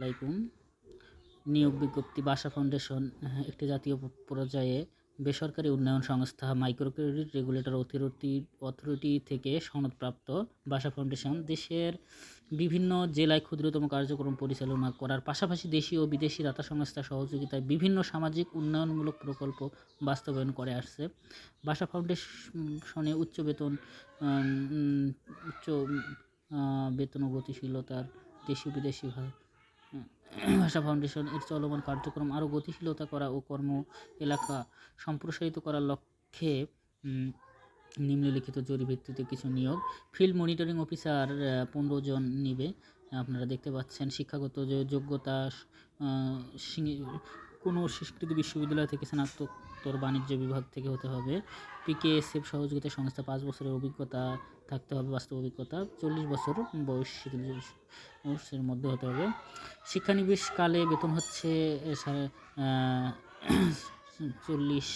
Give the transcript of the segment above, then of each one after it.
আলাইকুম। নিয়োগ বিজ্ঞপ্তি বাসা ফাউন্ডেশন একটি জাতীয় পর্যায়ে বেসরকারি উন্নয়ন সংস্থা micro credit regulator authority authority থেকে সনদপ্রাপ্ত বাসা ফাউন্ডেশন দেশের বিভিন্ন জেলায় ক্ষুদ্রতম কার্যক্রম পরিচালনা করার পাশাপাশি দেশীয় ও বিদেশি দাতা সংস্থার সহযোগিতায় বিভিন্ন সামাজিক উন্নয়নমূলক প্রকল্প বাস্তবায়ন করে আসছে। বাসা ফাউন্ডেশনে উচ্চ বেতন উচ্চ বেতন ও গতিশীলতার দেশীয় বিদেশি ভাষা ফাউন্ডেশন এর চলমান কার্যক্রম আরও গতিশীলতা করা ও কর্ম এলাকা সম্প্রসারিত করার লক্ষ্যে নিম্নলিখিত জরুরি ভিত্তিতে কিছু নিয়োগ। ফিল্ড মনিটরিং অফিসার পনেরো জন নিবে, আপনারা দেখতে পাচ্ছেন। শিক্ষাগত যে, যোগ্যতা কোনো স্বীকৃত বিশ্ববিদ্যালয় থেকে স্নাতকোত্তর বাণিজ্য বিভাগ থেকে হতে হবে। পিকেএসএফ সহযোগিতা সংস্থা পাঁচ বছরের অভিজ্ঞতা থাকতে হবে বাস্তব অভিজ্ঞতা। চল্লিশ বছর বয়স বয়সের মধ্যে হতে হবে। শিক্ষানিবেশ কালে বেতন হচ্ছে সাড়ে চল্লিশ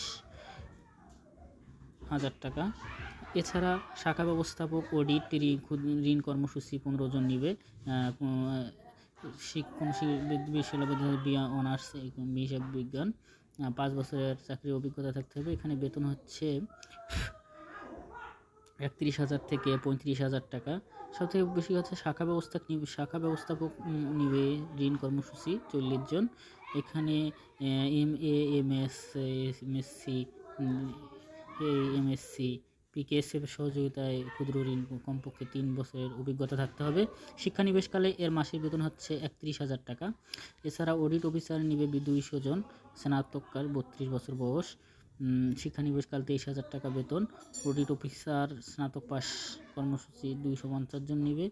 হাজার টাকা। এছাড়া শাখা ব্যবস্থাপক, অডিট, ঋণ কর্মসূচি পনেরো জন নিবে। কোনো বিশ্ববিদ্যালয় অনার্স হিসাব বিজ্ঞান। পাঁচ বছরের চাকরির অভিজ্ঞতা থাকতে হবে। এখানে বেতন হচ্ছে একত্রিশ হাজার থেকে পঁয়ত্রিশ হাজার টাকা। সবথেকে বেশি হচ্ছে শাখা ব্যবস্থা নিবে, শাখা ব্যবস্থাপক নিবে ঋণ কর্মসূচি চল্লিশ জন। এখানে M, A, M, S M, S, C M, S, C PKSF সহযোগিতায় ক্ষুদ্র ঋণ কমপক্ষে তিন বছরের অভিজ্ঞতা থাকতে হবে। শিক্ষানিবেশকালে এর মাসিক বেতন হচ্ছে একত্রিশ হাজার টাকা। এছাড়া অডিট অফিসার নিবে দুইশো জন, স্নাতককার বত্রিশ বছর বয়স। শিক্ষানিবেশকাল তেইশ হাজার টাকা বেতন। অডিট অফিসার স্নাতক পাস কর্মসূচি দুইশো পঞ্চাশ জন নিবে,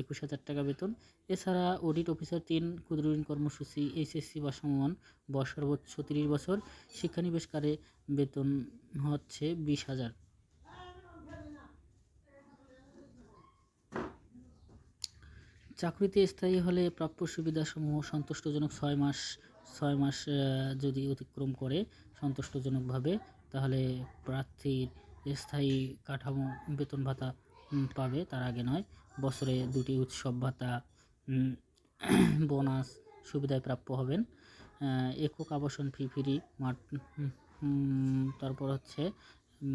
একুশ হাজার টাকা বেতন। এছাড়া অডিট অফিসার তিন ক্ষুদ্র ঋণ কর্মসূচি এইচএসসি বা সমান বয়স সর্বোচ্চ তিরিশ বছর। শিক্ষানিবেশকালে বেতন হচ্ছে বিশ হাজার। চাকরিতে স্থায়ী হলে প্রাপ্য সুবিধাসমূহ সন্তুষ্টজনক ছয় মাস ছয় মাস যদি অতিক্রম করে। সন্তুষ্টজনকভাবে, তাহলে প্রার্থীর স্থায়ী কাঠামো বেতন ভাতা পাবে, তার আগে নয়। বছরে দুটি উৎসব ভাতা বোনাস সুবিধায় প্রাপ্য হবেন। একক আবাসন ফি ফ্রি, মাঠ তারপর হচ্ছে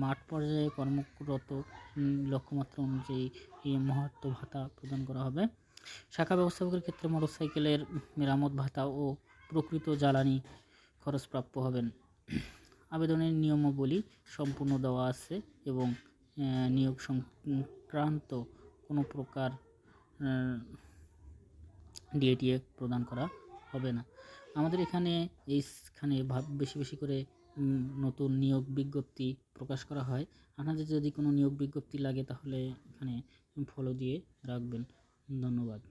মাঠ পর্যায়ে কর্মরত লক্ষ্যমাত্রা অনুযায়ী মহত্ব ভাতা প্রদান করা হবে। শাখা ব্যবস্থাপকের ক্ষেত্রে মোটরসাইকেলের মেরামত ভাতা ও প্রকৃত জ্বালানি খরচ প্রাপ্য হবেন। আবেদনের নিয়মাবলী সম্পূর্ণ দেওয়া আছে এবং নিয়োগ সংক্রান্ত কোনো প্রকার ডিএটিএ প্রদান করা হবে না। আমাদের এখানে এইখানে ভাব, বেশি বেশি করে নতুন নিয়োগ বিজ্ঞপ্তি প্রকাশ করা হয়। আপনাদের যদি কোনো নিয়োগ বিজ্ঞপ্তি লাগে তাহলে এখানে ফলো দিয়ে রাখবেন। ধন্যবাদ।